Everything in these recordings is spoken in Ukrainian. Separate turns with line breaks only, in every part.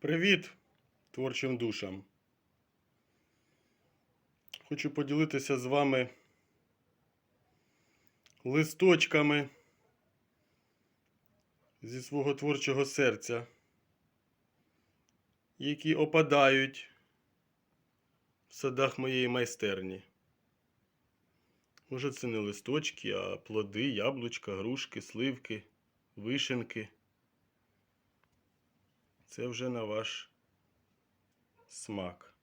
Привіт творчим душам. Хочу поділитися з вами листочками зі свого творчого серця, які опадають в садах моєї майстерні. Може, це не листочки, а плоди, яблучка, грушки, сливки, вишенки. Це вже на ваш смак.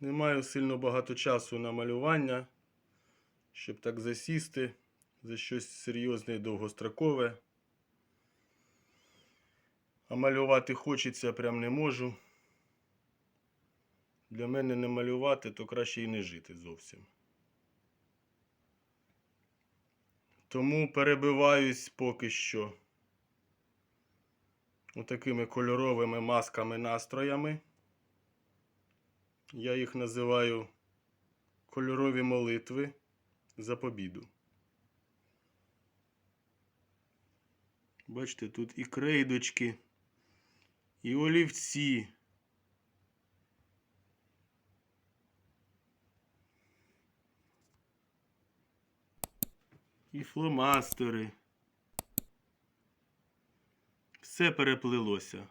Не маю сильно багато часу на малювання, щоб так засісти за щось серйозне і довгострокове. А малювати хочеться, прям не можу. Для мене не малювати, то краще і не жити зовсім. Тому перебиваюсь поки що отакими кольоровими масками настроями. Я їх називаю кольорові молитви за побіду. Бачите, тут і крейдочки, і олівці. І фломастери. Все переплилося.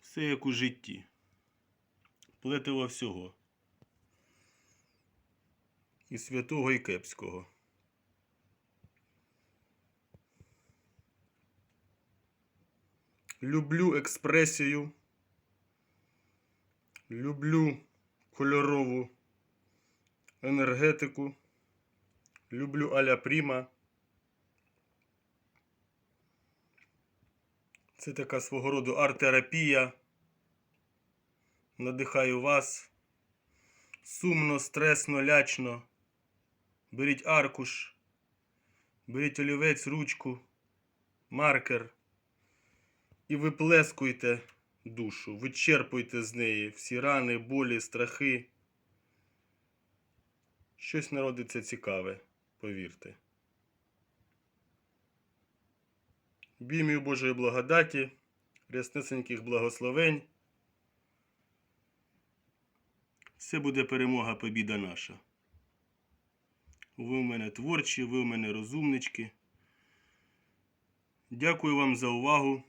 Все як у житті. Плетиво всього. І святого, і кепського. Люблю експресію. Люблю кольорову енергетику. Люблю аля Пріма. Це така свого роду арт-терапія. Надихаю вас. Сумно, стресно, лячно. Беріть аркуш, беріть олівець, ручку, маркер і виплескуйте душу, вичерпуйте з неї всі рани, болі, страхи. Щось народиться цікаве, повірте. Бімію Божої благодаті, ряснесеньких благословень. Все буде перемога, побіда наша. Ви у мене творчі, ви у мене розумнички. Дякую вам за увагу.